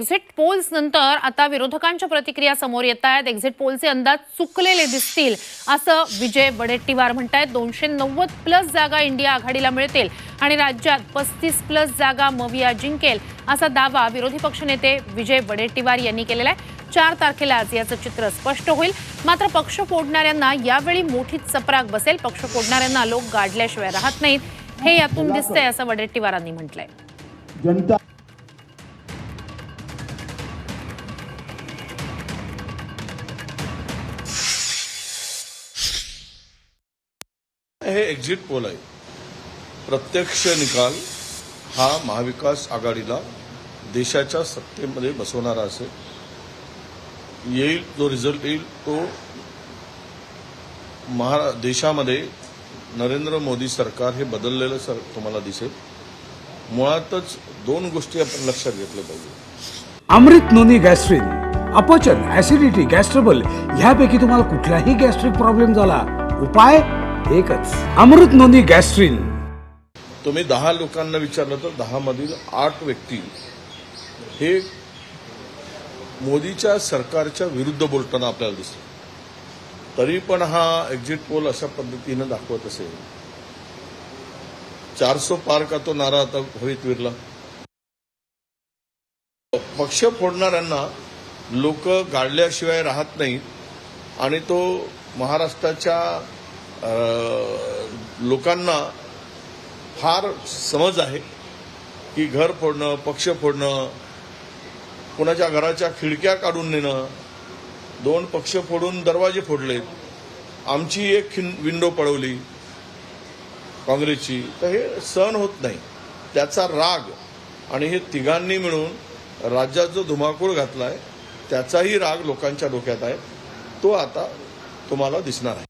Exit poles नंतर आता विरोधकांच्या प्रतिक्रिया समोर येत आहेत. एक्झिट पोलचे अंदाज चुकलेले दिसतील असं विजय वडेट्टीवार म्हणतायत. दोनशे नव्वद प्लस जागा इंडिया आघाडीला मिळतील आणि राज्यात पस्तीस प्लस जागा मविया जिंकेल असा दावा विरोधी पक्षनेते विजय वडेट्टीवार यांनी केलेला आहे. चार तारखेलाच याचं चित्र स्पष्ट होईल. मात्र पक्ष फोडणाऱ्यांना यावेळी मोठी चपराक बसेल. पक्ष फोडणाऱ्यांना लोक गाडल्याशिवाय राहत नाहीत. हे यातून दिसतंय असं वडेट्टीवारांनी म्हटलंय. जनता हे एक्झिट पोल आहे. प्रत्यक्ष निकाल हा महाविकास आघाडीला देशाच्या सत्तेमध्ये बसवणारा असेल. येईल जो रिझल्ट येईल तो महा देशामध्ये नरेंद्र मोदी सरकार हे बदललेलं सर तुम्हाला दिसेल. मुळातच दोन गोष्टी आपण लक्षात घेतल्या पाहिजे. अमृत नोनी गॅस्ट्रिन अपचन ऍसिडिटी गॅस्ट्रबल ह्यापैकी तुम्हाला कुठलाही गॅस्ट्रिक प्रॉब्लेम झाला उपाय? एकच अमृत नोंदी गॅस्ट्रिन. तुम्ही दहा लोकांना विचारलं तर दहा मधील आठ व्यक्ती हे मोदीच्या सरकारच्या विरुद्ध बोलताना आपल्याला दिसलं तरी पण हा एक्झिट पोल अशा पद्धतीनं दाखवत असेल. चारसो पार का तो नारा आता हवेत विरला? पक्ष फोडणाऱ्यांना लोक गाडल्याशिवाय राहत नाहीत आणि तो महाराष्ट्राच्या लोकांना फार समज आहे की घर फोडणं पक्ष फोडणं कोणाच्या घराच्या खिडक्या काढून नेणं दोन पक्ष फोडून दरवाजे फोडलेत आमची एक विंडो पळवली काँग्रेसची तर हे सहन होत नाही. त्याचा राग आणि हे तिघांनी मिळून राज्यात जो धुमाकूळ घातलाय त्याचाही राग लोकांच्या डोक्यात आहे. तो आता तुम्हाला दिसणार आहे.